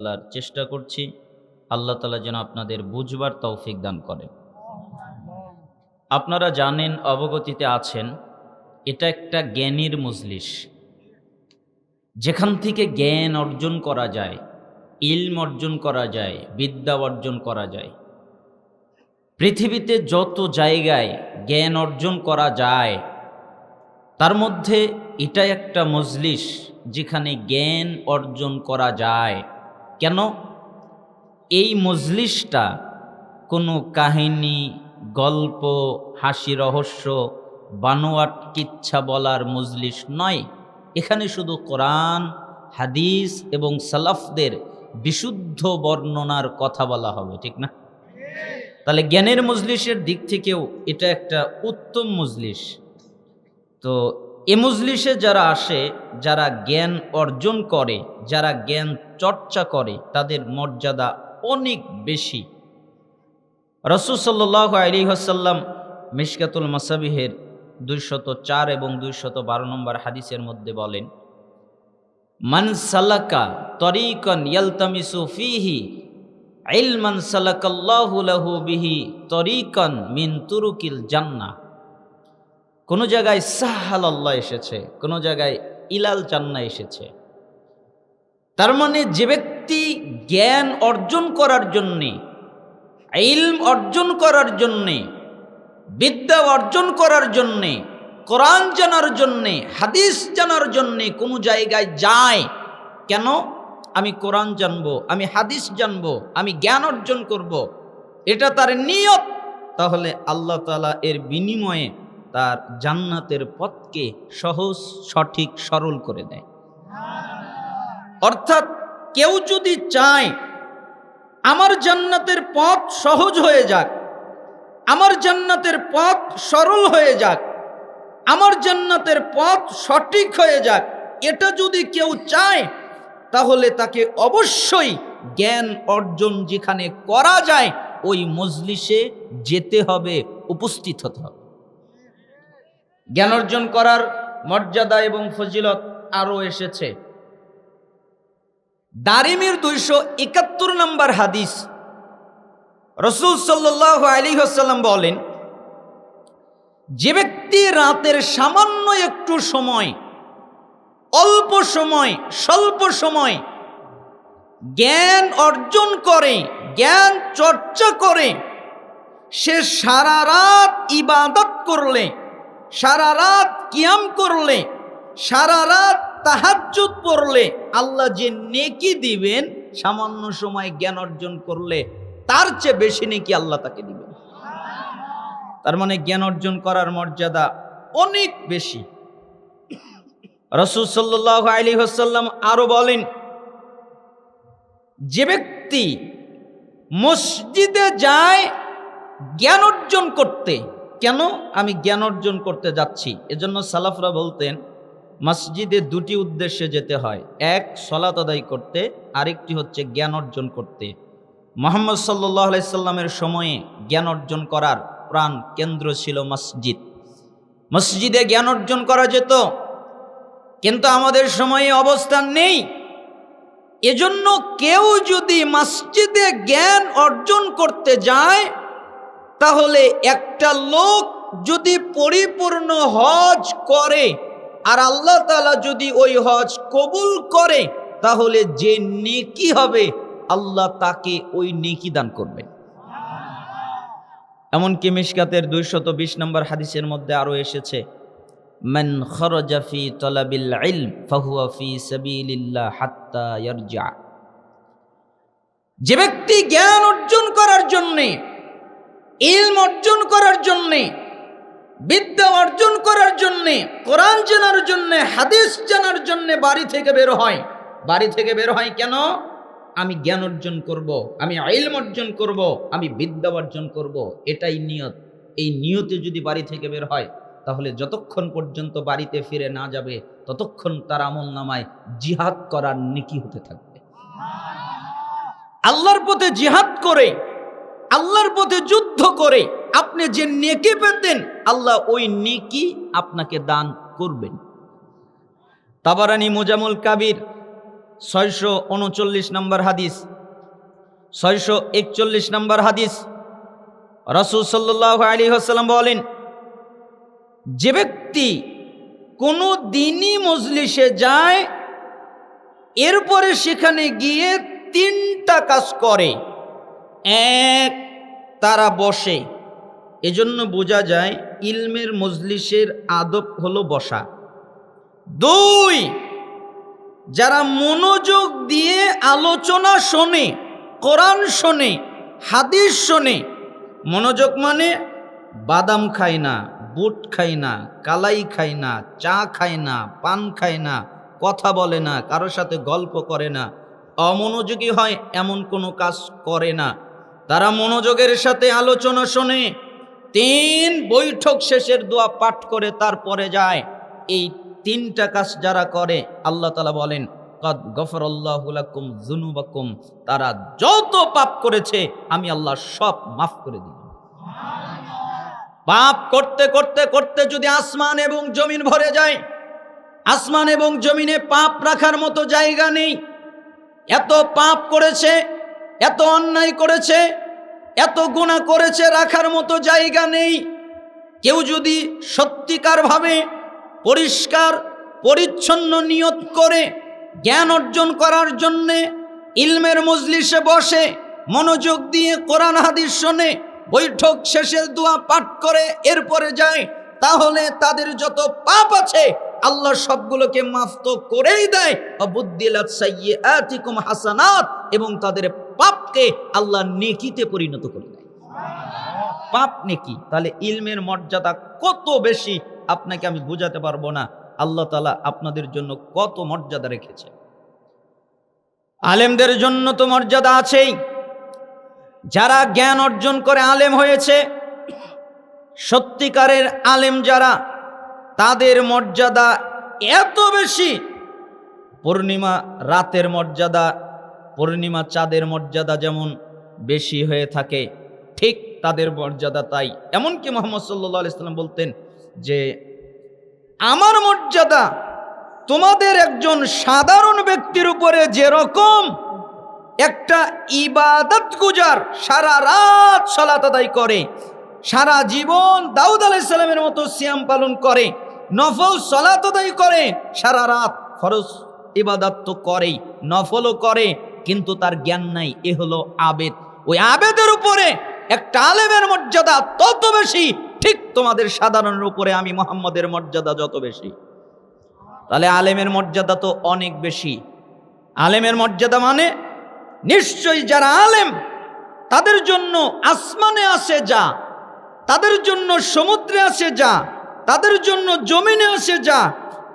আল্লাহর চেষ্টা করছি। আল্লাহ তালা যেন আপনাদের বুঝবার তৌফিক দান করে আপনারা জানেন অবগতিতে আছেন, এটা একটা জ্ঞানীর মজলিস। যেখান থেকে জ্ঞান অর্জন করা যায়, ইলম অর্জন করা যায়, বিদ্যা অর্জন করা যায়। পৃথিবীতে যত জায়গায় জ্ঞান অর্জন করা যায়, তার মধ্যে এটা একটা মজলিস যেখানে জ্ঞান অর্জন করা যায়। কেন? এই মজলিসটা কোনো কাহিনী, গল্প, হাসি, রহস্য, বানোয়াট, কিচ্ছা বলার মজলিস নয়। এখানে শুধু কোরআন, হাদিস এবং সালাফদের বিশুদ্ধ বর্ণনার কথা বলা হবে, ঠিক না? তাহলে জ্ঞানের মজলিসের দিক থেকেও এটা একটা উত্তম মজলিস। তো এ মজলিসে যারা আসে, যারা জ্ঞান অর্জন করে, যারা জ্ঞান চর্চা করে, তাদের মর্যাদা অনেক বেশি। রসুল সাল্লাহ আলী হাসাল্লাম মিশকাতুল মাসাবিহের দুইশত চার এবং দুইশত বারো নম্বর হাদিসের মধ্যে বলেন, মান সালাকা তরিকন ইয়ালতামিসু ফিহি, ইলমান সালাকাল্লাহু লাহু বিহি তরিকন মিন তুরুকিল জান্নাহ। কোনো জায়গায় সাহাল আল্লাহ এসেছে, কোনো জায়গায় ইলাল চান্না এসেছে তার মানে যে ব্যক্তি জ্ঞান অর্জন করার জন্যে, ইলম অর্জন করার জন্যে, বিদ্যা অর্জন করার জন্যে, কোরআন জানার জন্যে, হাদিস জানার জন্যে কোনো জায়গায় যায়, কেন আমি কোরআন জানব, আমি হাদিস জানব, আমি জ্ঞান অর্জন করব। এটা তার নিয়ত, তাহলে আল্লাহ তালা এর বিনিময়ে তার জান্নাতের পথকে সহজ, সঠিক, সরল করে দেয়। অর্থাৎ কেউ যদি চায়, আমার জান্নাতের পথ সহজ হয়ে যাক, আমার জান্নাতের পথ সরল হয়ে যাক, আমার জান্নাতের পথ সঠিক হয়ে যাক, এটা যদি কেউ চায়, তাহলে তাকে অবশ্যই জ্ঞান অর্জন যেখানে করা যায়, ওই মজলিসে যেতে হবে, উপস্থিত হতে হবে। জ্ঞান অর্জন করার মর্যাদা এবং ফজিলত আরও এসেছে। দারিমির দুইশো একাত্তর নম্বর হাদিস রসুল সাল্লাহ আলী হাসাল্লাম বলেন, যে ব্যক্তি রাতের সামান্য একটু সময়, অল্প সময়, স্বল্প সময় জ্ঞান অর্জন করে, জ্ঞান চর্চা করে, সে সারা রাত ইবাদত করলে সারা রাত কিয়াম করলে, সারা রাত তাহাজ্জুদ পড়লে, আল্লাহ যে নেকি দিবেন, সামান্য সময় জ্ঞান অর্জন করলে, তার চেয়ে বেশি নেকি আল্লাহ তাকে দিবেন। তার মানে জ্ঞান অর্জন করার মর্যাদা অনেক বেশি। রসুল আলী হাসাল্লাম আরও বলেন, যে ব্যক্তি মসজিদে যায় জ্ঞান অর্জন করতে কেন আমি জ্ঞান অর্জন করতে যাচ্ছি? এজন্য সালাফরা বলতেন, মসজিদে দুটি উদ্দেশ্যে যেতে হয়। এক, সলাত আদায় করতে, আরেকটি হচ্ছে জ্ঞান অর্জন করতে। মোহাম্মদ সাল্লাহ আলাইসাল্লামের সময়ে জ্ঞান অর্জন করার প্রাণ কেন্দ্র ছিল মসজিদ। মসজিদে জ্ঞান অর্জন করা যেত, কিন্তু আমাদের সময়ে অবস্থান নেই। এজন্য কেউ যদি মসজিদে জ্ঞান অর্জন করতে যায় তাহলে একটা লোক যদি পরিপূর্ণ হজ করে, আর আল্লাহ তালা যদি ওই হজ কবুল করে, তাহলে যে নেকি হবে, আল্লাহ তাকে ওই নেকি দান করবেন এমনকি মিশকাতের দুইশত বিশ নম্বর হাদিসের মধ্যে আরও এসেছে, মান খরজা তলাবিল সাবিলিল্লাহ যে ব্যক্তি জ্ঞান অর্জন করার জন্যে ইলম অর্জন করার জন্যে, বিদ্যা অর্জন করার জন্যে, কোরআন জানার জন্যে, হাদিস জানার জন্যে বাড়ি থেকে বের হয় বাড়ি থেকে বের হয় কেন আমি জ্ঞান অর্জন করব। আমি আইলম অর্জন করব। আমি বিদ্যা অর্জন করব। এটাই নিয়ত এই নিয়তে যদি বাড়ি থেকে বের হয়, তাহলে যতক্ষণ পর্যন্ত বাড়িতে ফিরে না যাবে, ততক্ষণ তার আমল নামায় জিহাদ করার নেকি হতে থাকবে আল্লাহর পথে জিহাদ করে আল্লাহর পথে যুদ্ধ করে আপনি যে নেকি পেতেন, আল্লাহ ওই নেকি আপনাকে দান করবেন। তাবারানি মোজামুল কাবির ছয়শো উনচল্লিশ নম্বর হাদিস, ছয়শো একচল্লিশ নম্বর হাদিস, রসুল সাল্লাহ আলী হাসাল্লাম বলেন, যে ব্যক্তি কোনো দিনই মজলিসে যায়, এরপরে সেখানে গিয়ে তিনটা কাজ করে। এক তারা বসে। এজন্য বোঝা যায় ইলমের মজলিসের আদব হলো বসা। দুই, যারা মনোযোগ দিয়ে আলোচনা শোনে, কোরআন শোনে, হাদিস শোনে, মনোযোগ মানে বাদাম খায় না, বুট খায় না, কালাই খায় না, চা খায় না, পান খায় না, কথা বলে না কারোর সাথে গল্প করে না, অমনোযোগী হয় এমন কোনো কাজ করে না। তারা মনোযোগের সাথে আলোচনা শোনে। তিন বৈঠক শেষের দোয়া পাঠ করে তারপরে যায়। এই তিনটা কাজ যারা করে, আল্লাহ তালা বলেন, কদ গফরল্লাহুলাকুম জুনুবাকুম তারা যত পাপ করেছে, আমি আল্লাহ সব মাফ করে দিই পাপ করতে করতে করতে যদি আসমান এবং জমিন ভরে যায়, আসমান এবং জমিনে পাপ রাখার মতো জায়গা নেই। এত পাপ করেছে এত অন্যায় করেছে, এত গুণা করেছে, রাখার মতো জায়গা নেই। কেউ যদি সত্যিকারভাবে পরিষ্কার, পরিচ্ছন্ন নিয়ত করে, জ্ঞান অর্জন করার জন্যে ইলমের মজলিসে বসে, মনোযোগ দিয়ে কোরআন হাদিস শোনে, বৈঠক শেষের দোয়া পাঠ করে, এরপরে যায়, তাহলে তাদের যত পাপ আছে আল্লাহ সবগুলোকে মাফ তো করেই দেয়। হাসানাত এবং তাদের পাপকে আল্লাহ নেকিতে পরিণত করে দেয়। পাপ নেকি? তাহলে ইলমের মর্যাদা কত বেশি? আপনাকে আমি বোঝাতে পারব না। আল্লাহ তালা আপনাদের জন্য কত মর্যাদা রেখেছে। আলেমদের জন্য তো মর্যাদা আছেই। যারা জ্ঞান অর্জন করে আলেম হয়েছে, সত্যিকারের আলেম যারা তাদের মর্যাদা এত বেশি। পূর্ণিমা রাতের মর্যাদা, পূর্ণিমা চাঁদের মর্যাদা যেমন বেশি হয়ে থাকে, ঠিক তাদের মর্যাদা তাই। এমনকি মোহাম্মদ সাল্লাহ ইসলাম বলতেন যে, আমার মর্যাদা তোমাদের একজন সাধারণ ব্যক্তির উপরে যেরকম একটা ইবাদত গুজার সারা রাত সলাত আদায় করে, সারা জীবন দাউদ আলাইসাল্লামের মতো সিয়াম পালন করে নফল সলাত করে, সারা রাত ফরজ ইবাদত তো করেই, নফলও করে, কিন্তু তার জ্ঞান নাই, এ হলো আবেদ। ওই আবেদের উপরে একটা আলেমের মর্যাদা তত বেশি, ঠিক তোমাদের সাধারণের উপরে আমি মোহাম্মদের মর্যাদা যত বেশি। তাহলে আলেমের মর্যাদা তো অনেক বেশি। আলেমের মর্যাদা মানে নিশ্চয়ই যারা আলেম, তাদের জন্য আসমানে আসে যা, তাদের জন্য সমুদ্রে আসে যা তাদের জন্য জমিনে আসে যা,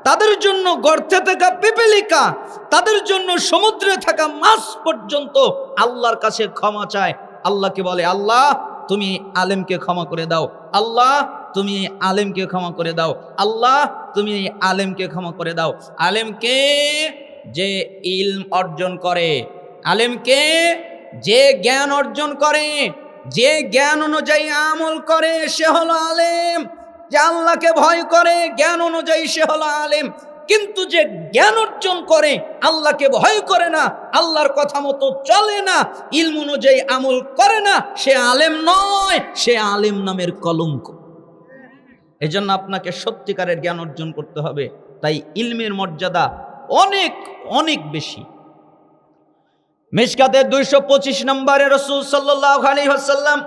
তাদের জন্য গর্তে থাকা পিপিলিকা, তাদের জন্য সমুদ্রে থাকা মাছ পর্যন্ত আল্লাহর কাছে ক্ষমা চায়। আল্লাহকে বলে, আল্লাহ, তুমি আলেমকে ক্ষমা করে দাও। আল্লাহ, তুমি আলেমকে ক্ষমা করে দাও। আল্লাহ, তুমি আলেমকে ক্ষমা করে দাও। আলেমকে যে ইলম অর্জন করে, আলেমকে যে জ্ঞান অর্জন করে, যে জ্ঞান অনুযায়ী আমল করে, সে হলো আলেম। যে আল্লাহকে ভয় করে, জ্ঞান অনুযায়ী সে হলো আলেম। কিন্তু যে জ্ঞান অর্জন করে, আল্লাহকে ভয় করে না, আল্লাহর কথা মতো চলে না, ইলম অনুযায়ী আমল করে না, সে আলেম নয়, সে আলেম নামের কলঙ্ক। এজন্য আপনাকে সত্যিকারের জ্ঞান অর্জন করতে হবে। তাই ইলমের মর্যাদা অনেক অনেক বেশি। মিসকাতের দুইশো পঁচিশ নম্বরে রসুল সাল্লাহ আলী হাসাল্লাম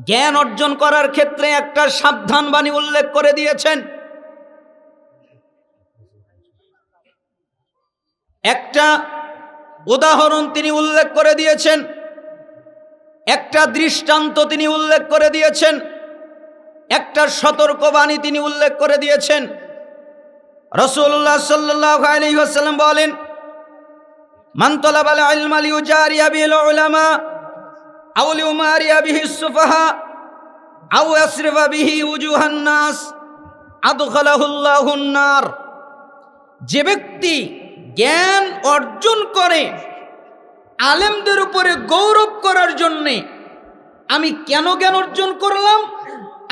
জ্ঞান অর্জন করার ক্ষেত্রে একটা সাবধান বাণী উল্লেখ করে দিয়েছেন। একটা উদাহরণ তিনি উল্লেখ করে দিয়েছেন। একটা দৃষ্টান্ত তিনি উল্লেখ করে দিয়েছেন। একটা সতর্কবাণী তিনি উল্লেখ করে দিয়েছেন। রসুল্লাহ সাল্লাহ বলেন মান্তলা বালা আলমালি উজারিয়া বিল বিহি সুফাহা, আউ বিহি যে ব্যক্তি জ্ঞান অর্জন করে, আলেমদের উপরে গৌরব করার জন্যে আমি কেন জ্ঞান অর্জন করলাম?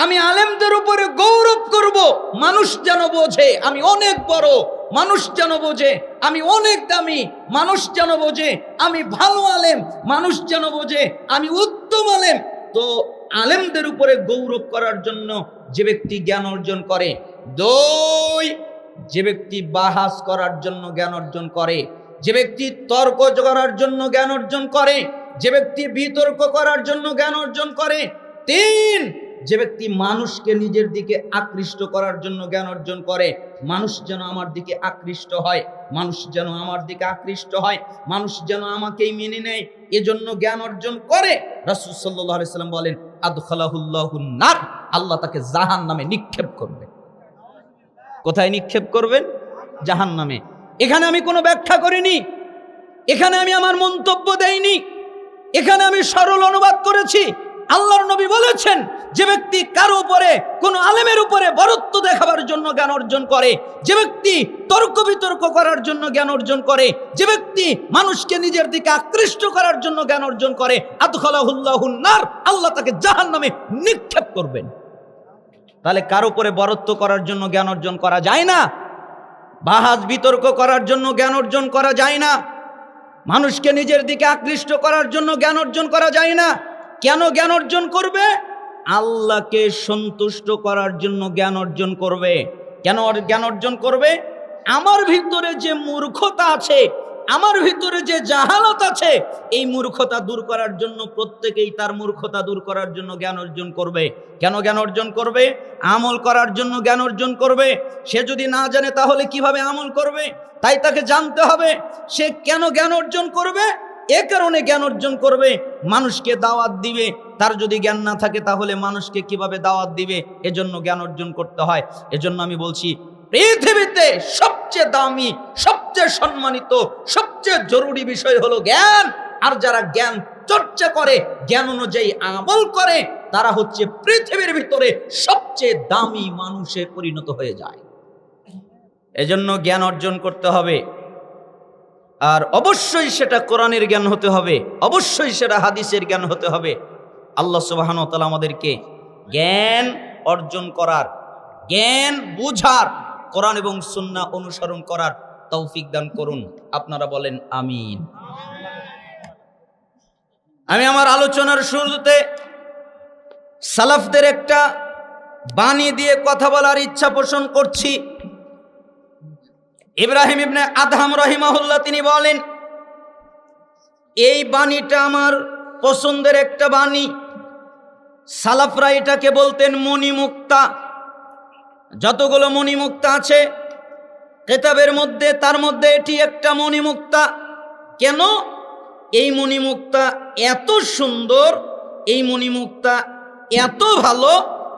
আমি আলেমদের উপরে গৌরব করব, মানুষ যেন বোঝে, আমি অনেক বড়, মানুষ যেন বোঝে। আমি অনেক দামি, মানুষ যেন বোঝে। আমি ভালো আলেম, মানুষ যেন বোঝে। আমি উত্তম আলেম। তো আলেমদের উপরে গৌরব করার জন্য যে ব্যক্তি জ্ঞান অর্জন করে, দই যে ব্যক্তি বাহাস করার জন্য জ্ঞান অর্জন করে, যে ব্যক্তি তর্ক করার জন্য জ্ঞান অর্জন করে, যে ব্যক্তি বিতর্ক করার জন্য জ্ঞান অর্জন করে, তিন যে ব্যক্তি মানুষকে নিজের দিকে আকৃষ্ট করার জন্য জ্ঞান অর্জন করে, মানুষ যেন আমার দিকে আকৃষ্ট হয়, মানুষ যেন আমার দিকে আকৃষ্ট হয়, মানুষ যেন আমাকেই মেনে নেয়, এজন্য জ্ঞান অর্জন করে, রাসূল আলাইহি সাল্লাম বলেন আদখালাহুল্লাহুন্নার আল্লাহ তাকে জাহান নামে নিক্ষেপ করবে। কোথায় নিক্ষেপ করবেন? জাহান নামে এখানে আমি কোনো ব্যাখ্যা করিনি। এখানে আমি আমার মন্তব্য দেইনি। এখানে আমি সরল অনুবাদ করেছি। আল্লাহর নবী বলেছেন যে ব্যক্তি কারও উপরে, কোন আলেমের উপরে বরত্ব দেখাবার জন্য জ্ঞান অর্জন করে, যে ব্যক্তি তর্ক বিতর্ক করার জন্য জ্ঞান অর্জন করে, যে ব্যক্তি মানুষকে নিজের দিকে আকৃষ্ট করার জন্য জ্ঞান অর্জন করে আতখালাহুল্লাহুন নার, আল্লাহ তাকে জাহান নামে নিক্ষেপ করবেন। তাহলে কার উপরে বরত্ব করার জন্য জ্ঞান অর্জন করা যায় না? বাহাজ বিতর্ক করার জন্য জ্ঞান অর্জন করা যায় না? মানুষকে নিজের দিকে আকৃষ্ট করার জন্য জ্ঞান অর্জন করা যায় না? কেন জ্ঞান অর্জন করবে? আল্লাহকে সন্তুষ্ট করার জন্য জ্ঞান অর্জন করবে। কেন জ্ঞান অর্জন করবে? আমার ভিতরে যে মূর্খতা আছে, আমার ভিতরে যে জাহালত আছে, এই মূর্খতা দূর করার জন্য প্রত্যেকেই তার মূর্খতা দূর করার জন্য জ্ঞান অর্জন করবে। কেন জ্ঞান অর্জন করবে? আমল করার জন্য জ্ঞান অর্জন করবে। সে যদি না জানে তাহলে কীভাবে আমল করবে? তাই তাকে জানতে হবে, সে কেন জ্ঞান অর্জন করবে? এ কারণে জ্ঞান অর্জন করবে, মানুষকে দাওয়াত দিবে। তার যদি জ্ঞান না থাকে, তাহলে মানুষকে কীভাবে দাওয়াত দিবে? এজন্য জ্ঞান অর্জন করতে হয়। এজন্য আমি বলছি, পৃথিবীতে সবচেয়ে দামি, সবচেয়ে সম্মানিত, সবচেয়ে জরুরি বিষয় হলো জ্ঞান। আর যারা জ্ঞান চর্চা করে, জ্ঞান অনুযায়ী আমল করে, তারা হচ্ছে পৃথিবীর ভিতরে সবচেয়ে দামি মানুষে পরিণত হয়ে যায়। এজন্য জ্ঞান অর্জন করতে হবে। আর অবশ্যই সেটা কোরআনের জ্ঞান হতে হবে, অবশ্যই সেটা হাদিসের জ্ঞান হতে হবে। আল্লাহ সুবাহান তালা আমাদেরকে জ্ঞান অর্জন করার, জ্ঞান বুঝার, কোরআন এবং সুন্নাহ অনুসরণ করার তৌফিক দান করুন। আপনারা বলেন, আমিন। আমি আমার আলোচনার শুরুতে সালাফদের একটা বাণী দিয়ে কথা বলার ইচ্ছা পোষণ করছি। ইব্রাহিম ইবনে আদহাম রহিমাহুল্লাহ তিনি বলেন, এই বাণীটা আমার পছন্দের একটা বাণী। সালাফরা এটাকে বলতেন মণিমুক্তা। যতগুলো মণিমুক্তা আছে, কেতাবের মধ্যে, তার মধ্যে এটি একটা মণিমুক্তা। কেন? এই মণিমুক্তা এত সুন্দর, এই মণিমুক্তা এত ভালো,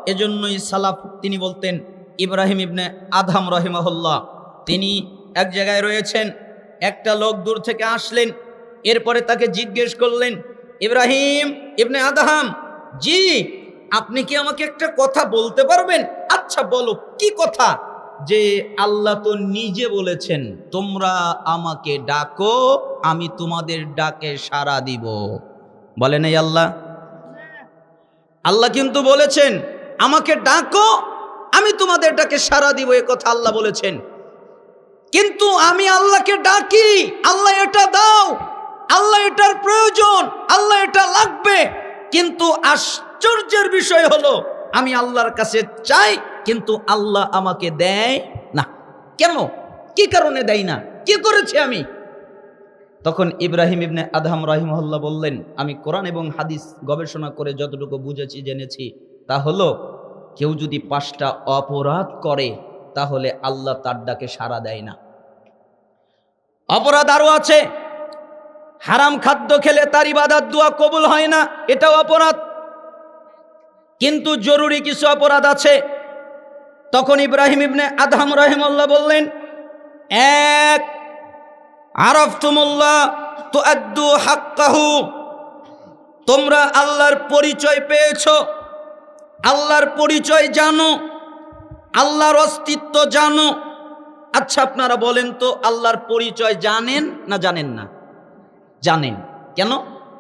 এজন্যই সালাফ তিনি বলতেন ইব্রাহিম ইবনে আধাম রহিমাহুল্লাহ। তিনি এক জায়গায় রয়েছেন, একটা লোক দূর থেকে আসলেন, এরপরে তাকে জিজ্ঞেস করলেন, ইব্রাহিম ইবনে আদাহাম, জি, আপনি কি আমাকে একটা কথা বলতে পারবেন? আচ্ছা বলো, কি কথা? যে আল্লাহ তো নিজে বলেছেন, তোমরা আমাকে ডাকো, আমি তোমাদের ডাকে সাড়া দিব। বলেন, এই আল্লাহ আল্লাহ কিন্তু বলেছেন, আমাকে ডাকো, আমি তোমাদের ডাকে সাড়া দিব, এ কথা আল্লাহ বলেছেন। কিন্তু আমি আল্লাহকে ডাকি, আল্লাহ এটা দাও, আল্লাহ এটার প্রয়োজন, আল্লাহ এটা লাগবে। কিন্তু আশ্চর্যের বিষয় হলো, আমি আল্লাহর কাছে চাই, কিন্তু আল্লাহ আমাকে দেয় না। কেন? কি কারণে দেয় না? কি করেছি আমি? তখন ইব্রাহিম ইবনে আদহাম রাহিমহল্লা বললেন, আমি কোরআন এবং হাদিস গবেষণা করে যতটুকু বুঝেছি, জেনেছি, তা হলো, কেউ যদি পাঁচটা অপরাধ করে তাহলে আল্লাহ তার ডাকে সাড়া দেয় না। অপরাধ আরও আছে। হারাম খাদ্য খেলে তার ইবাদাত, দোয়া কবুল হয় না, এটাও অপরাধ। কিন্তু জরুরি কিছু অপরাধ আছে। তখন ইব্রাহিম ইবনে আদহাম রহিমুল্লাহ বললেন, এক, আরফতুমুল্লাহ তো আদু হাক্কাহু। তোমরা আল্লাহর পরিচয় পেয়েছ, আল্লাহর পরিচয় জানো আল্লাহর অস্তিত্ব জানো। আচ্ছা আপনারা বলেন তো, আল্লাহর পরিচয় জানেন না জানেন না? জানেন। কেন?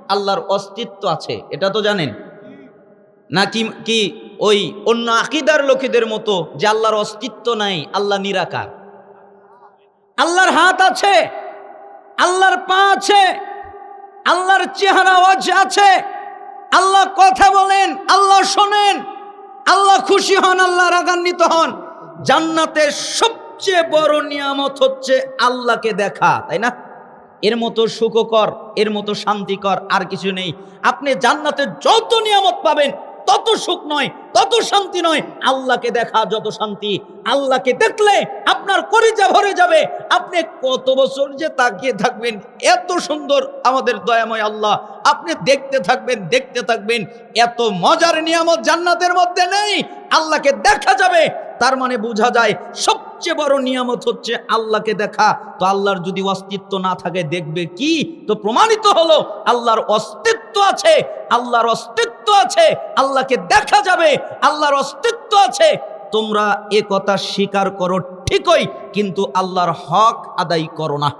আল্লাহর অস্তিত্ব আছে, এটা তো জানেন। না কি ওই অন্য আকিদার লোকেদের মতো যে আল্লাহর অস্তিত্ব নাই, আল্লাহ নিরাকার? আল্লাহর হাত আছে, আল্লাহর পা আছে, আল্লাহর চেহারা আছে। আল্লাহ কথা বলেন, আল্লাহ শোনেন। আল্লাহ খুশি হন, আল্লাহ রাগান্বিত হন। জান্নাতের সবচেয়ে বড় নিয়ামত হচ্ছে আল্লাহকে দেখা, তাই না? এর মতো সুখকর, এর মতো শান্তিকর আর কিছু নেই। আপনি জান্নাতের যত নিয়ামত পাবেন তত সুখ নয়, তত শান্তি নয়। আল্লাহকে দেখা যত শান্তি। আল্লাহকে দেখলে আপনার কলিজা ভরে যাবে। আপনি কত বছর যে তাকিয়ে থাকবেন, এত সুন্দর আমাদের দয়াময় আল্লাহ। আপনি দেখতে থাকবেন দেখতে থাকবেন। এত মজার নিয়ামত জান্নাতের মধ্যে নেই। আল্লাহকে দেখা যাবে। তার মানে বোঝা যায়, সবচেয়ে বড় নিয়ামত হচ্ছে আল্লাহকে দেখা। তো আল্লাহর যদি অস্তিত্ব না থাকে, দেখবে কি? তো প্রমাণিত হলো, আল্লাহর অস্তিত্ব আছে, আল্লাহর অস্তিত্ব আছে, আল্লাহকে দেখা যাবে, আল্লাহর অস্তিত্ব আছে। তোমরা এ কথা স্বীকার করো ঠিকই, কিন্তু আল্লাহর হক আদায় করো না।